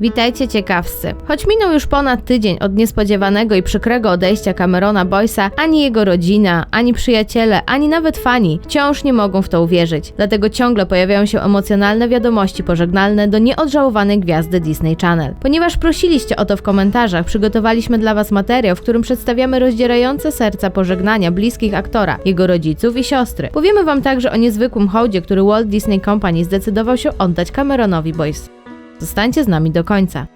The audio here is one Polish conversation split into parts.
Witajcie ciekawscy. Choć minął już ponad tydzień od niespodziewanego i przykrego odejścia Camerona Boysa, ani jego rodzina, ani przyjaciele, ani nawet fani wciąż nie mogą w to uwierzyć. Dlatego ciągle pojawiają się emocjonalne wiadomości pożegnalne do nieodżałowanej gwiazdy Disney Channel. Ponieważ prosiliście o to w komentarzach, przygotowaliśmy dla Was materiał, w którym przedstawiamy rozdzierające serca pożegnania bliskich aktora, jego rodziców i siostry. Powiemy Wam także o niezwykłym hołdzie, który Walt Disney Company zdecydował się oddać Cameronowi Boyce. Zostańcie z nami do końca.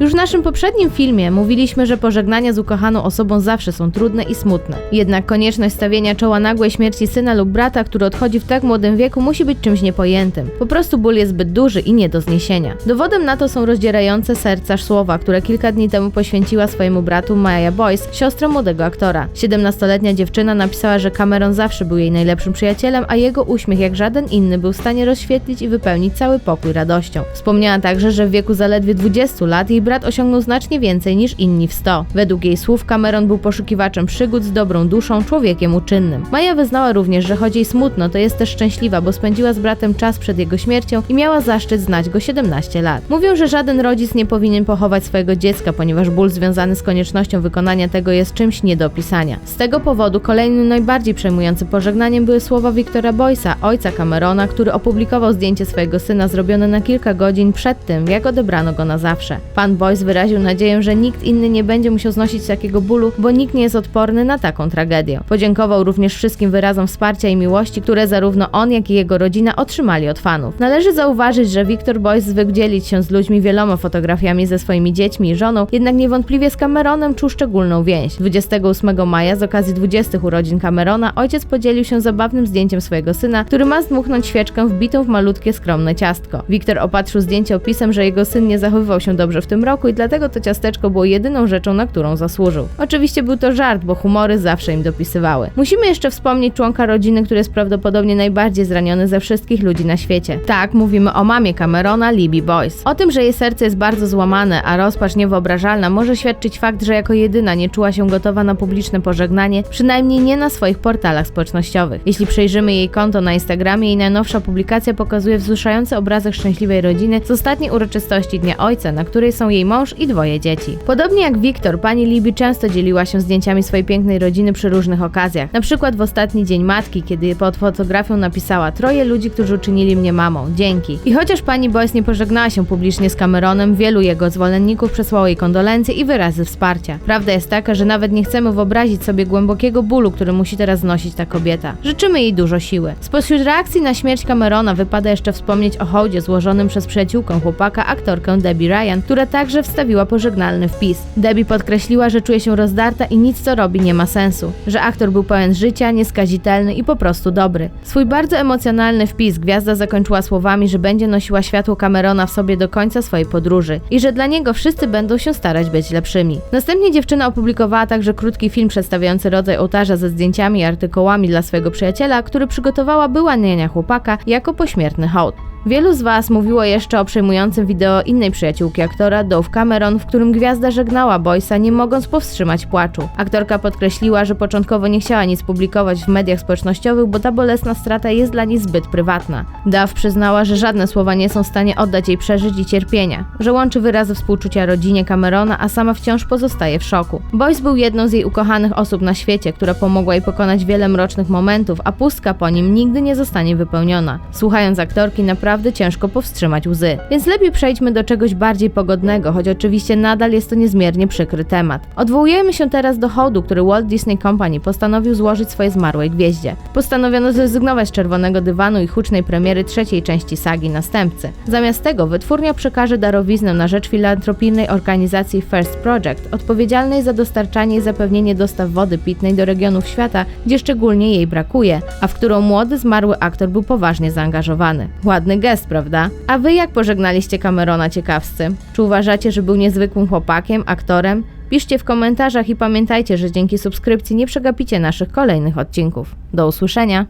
Już w naszym poprzednim filmie mówiliśmy, że pożegnania z ukochaną osobą zawsze są trudne i smutne. Jednak konieczność stawienia czoła nagłej śmierci syna lub brata, który odchodzi w tak młodym wieku, musi być czymś niepojętym. Po prostu ból jest zbyt duży i nie do zniesienia. Dowodem na to są rozdzierające serca słowa, które kilka dni temu poświęciła swojemu bratu Maya Boyce, siostra młodego aktora. 17-letnia dziewczyna napisała, że Cameron zawsze był jej najlepszym przyjacielem, a jego uśmiech jak żaden inny był w stanie rozświetlić i wypełnić cały pokój radością. Wspomniała także, że w wieku zaledwie 20 lat jej brat osiągnął znacznie więcej niż inni w 100. Według jej słów Cameron był poszukiwaczem przygód z dobrą duszą, człowiekiem uczynnym. Maja wyznała również, że choć jej smutno, to jest też szczęśliwa, bo spędziła z bratem czas przed jego śmiercią i miała zaszczyt znać go 17 lat. Mówią, że żaden rodzic nie powinien pochować swojego dziecka, ponieważ ból związany z koniecznością wykonania tego jest czymś nie do opisania. Z tego powodu kolejnym najbardziej przejmującym pożegnaniem były słowa Wiktora Boysa, ojca Camerona, który opublikował zdjęcie swojego syna zrobione na kilka godzin przed tym, jak odebrano go na zawsze. Pan Boyce wyraził nadzieję, że nikt inny nie będzie musiał znosić takiego bólu, bo nikt nie jest odporny na taką tragedię. Podziękował również wszystkim wyrazom wsparcia i miłości, które zarówno on, jak i jego rodzina otrzymali od fanów. Należy zauważyć, że Victor Boyce zwykł dzielić się z ludźmi wieloma fotografiami ze swoimi dziećmi i żoną, jednak niewątpliwie z Cameronem czuł szczególną więź. 28 maja z okazji 20 urodzin Camerona ojciec podzielił się zabawnym zdjęciem swojego syna, który ma zdmuchnąć świeczkę wbitą w malutkie, skromne ciastko. Wiktor opatrzył zdjęcie opisem, że jego syn nie zachowywał się dobrze w tym roku i dlatego to ciasteczko było jedyną rzeczą, na którą zasłużył. Oczywiście był to żart, bo humory zawsze im dopisywały. Musimy jeszcze wspomnieć członka rodziny, który jest prawdopodobnie najbardziej zraniony ze wszystkich ludzi na świecie. Tak, mówimy o mamie Camerona, Libby Boyce. O tym, że jej serce jest bardzo złamane, a rozpacz niewyobrażalna, może świadczyć fakt, że jako jedyna nie czuła się gotowa na publiczne pożegnanie, przynajmniej nie na swoich portalach społecznościowych. Jeśli przejrzymy jej konto na Instagramie, jej najnowsza publikacja pokazuje wzruszający obrazek szczęśliwej rodziny z ostatniej uroczystości Dnia Ojca, na której są jej mąż i dwoje dzieci. Podobnie jak Wiktor, pani Libby często dzieliła się zdjęciami swojej pięknej rodziny przy różnych okazjach. Na przykład w ostatni dzień matki, kiedy pod fotografią napisała troje ludzi, którzy uczynili mnie mamą. Dzięki. I chociaż pani Boyce nie pożegnała się publicznie z Cameronem, wielu jego zwolenników przesłało jej kondolencje i wyrazy wsparcia. Prawda jest taka, że nawet nie chcemy wyobrazić sobie głębokiego bólu, który musi teraz znosić ta kobieta. Życzymy jej dużo siły. Spośród reakcji na śmierć Camerona wypada jeszcze wspomnieć o hołdzie złożonym przez przyjaciółkę chłopaka, aktorkę Debbie Ryan, która także wstawiła pożegnalny wpis. Debbie podkreśliła, że czuje się rozdarta i nic co robi nie ma sensu, że aktor był pełen życia, nieskazitelny i po prostu dobry. Swój bardzo emocjonalny wpis gwiazda zakończyła słowami, że będzie nosiła światło Camerona w sobie do końca swojej podróży i że dla niego wszyscy będą się starać być lepszymi. Następnie dziewczyna opublikowała także krótki film przedstawiający rodzaj ołtarza ze zdjęciami i artykułami dla swojego przyjaciela, który przygotowała była niania chłopaka jako pośmiertny hołd. Wielu z Was mówiło jeszcze o przejmującym wideo innej przyjaciółki aktora, Dove Cameron, w którym gwiazda żegnała Boysa, nie mogąc powstrzymać płaczu. Aktorka podkreśliła, że początkowo nie chciała nic publikować w mediach społecznościowych, bo ta bolesna strata jest dla niej zbyt prywatna. Dove przyznała, że żadne słowa nie są w stanie oddać jej przeżyć i cierpienia, że łączy wyrazy współczucia rodzinie Camerona, a sama wciąż pozostaje w szoku. Boyce był jedną z jej ukochanych osób na świecie, która pomogła jej pokonać wiele mrocznych momentów, a pustka po nim nigdy nie zostanie wypełniona. Słuchając aktorki, naprawdę naprawdę ciężko powstrzymać łzy. Więc lepiej przejdźmy do czegoś bardziej pogodnego, choć oczywiście nadal jest to niezmiernie przykry temat. Odwołujemy się teraz do hołdu, który Walt Disney Company postanowił złożyć swojej zmarłej gwieździe. Postanowiono zrezygnować z czerwonego dywanu i hucznej premiery trzeciej części sagi Następcy. Zamiast tego wytwórnia przekaże darowiznę na rzecz filantropijnej organizacji First Project, odpowiedzialnej za dostarczanie i zapewnienie dostaw wody pitnej do regionów świata, gdzie szczególnie jej brakuje, a w którą młody zmarły aktor był poważnie zaangażowany. Ładny gest, prawda? A wy jak pożegnaliście Camerona ciekawscy? Czy uważacie, że był niezwykłym chłopakiem, aktorem? Piszcie w komentarzach i pamiętajcie, że dzięki subskrypcji nie przegapicie naszych kolejnych odcinków. Do usłyszenia!